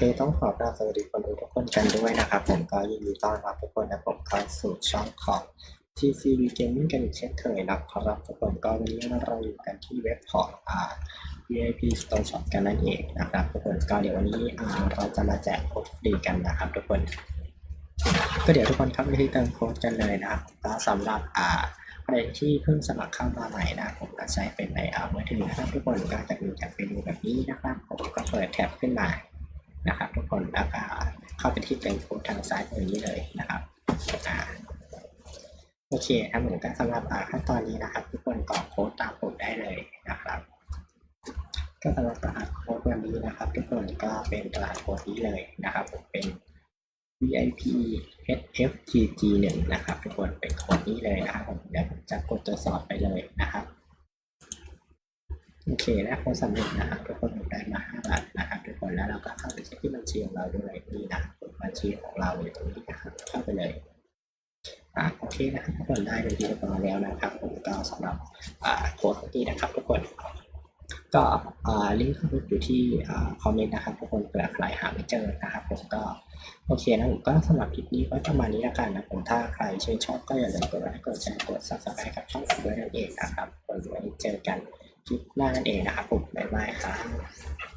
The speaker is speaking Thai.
เคต้องขอกราบสวัสดีคนดูทุกคนกันด้วยนะครับ ผมก็ยินดีต้อนรับทุกคนนะผมเข้าสู่ช่องของ TCV Gaming กันอีกเช่นเคยนะครับทุกคนก็วันนี้เราอยู่กันที่เว็บของอ่า VIP Store Shop กันนั่นเองนะครับทุกคนก็เดี๋ยววันนี้อ่าเราจะมาแจกโค้ดฟรีกันนะครับทุกคนก็เดี๋ยวทุกคนเข้าไปที่เติมโค้ดกันเลยนะครับก็สำหรับอ่าใครที่เพิ่งสมัครเข้ามาใหม่นะผมก็ใช้เป็นในอ่ามือถือนะครับทุกคนก็จะมีแท็บเมนูแบบนี้นะครับผมก็เปิดแท็บขึ้นมา นะครับทุกคนแล้วก็เข้าไปที่เติมโค้ดทางซ้ายมือนี้เลยนะครับอ่าโอเคครับผมก็สำหรับอ่าขั้นตอนนี้นะครับ ทุกคนกรอกโค้ดตามผมได้เลยนะครับ ก็สำหรับรหัสโค้ดวันนี้นะครับ ทุกคนก็เป็นรหัสโค้ดนี้เลยนะครับผมเป็น VIP HFGG 1นะครับ ทุกคนเป็นโค้ดนี้เลยนะครับผมเดี๋ยวผมจะกดตรวจสอบไปเลยนะครับโอเคนะโค้ดสำเร็จนะครับทุกคนผมได้มา5บาท แล้วเราก็เข้าไปเช็คที่บัญชีของเราด้วยนี่นะบัญชีของเราอยู่ตรงนี้นะครับเข้าไปเลยอ่าโอเคนะครับทุกคนได้เป็นที่เรียบร้อยแล้วนะครับผมก็สำหรับอ่าโค้ดนี้นะครับทุกคนก็อ่าลิงก์เข้าอยู่ที่อ่าคอมเมนต์นะครับทุกคนเผื่อใครหาไม่เจอนะครับผมก็โอเคนะผมก็สำหรับคลิปนี้ก็ประมาณนี้แล้วกันนะผมถ้าใครชื่นชอบก็อย่าลืมกดไลค์กดแชร์กด subscribe กับช่องผมด้วยนั่นเองนะครับไว้เจอกันคลิปหน้านั่นเองนะครับผมบ๊ายบายครับ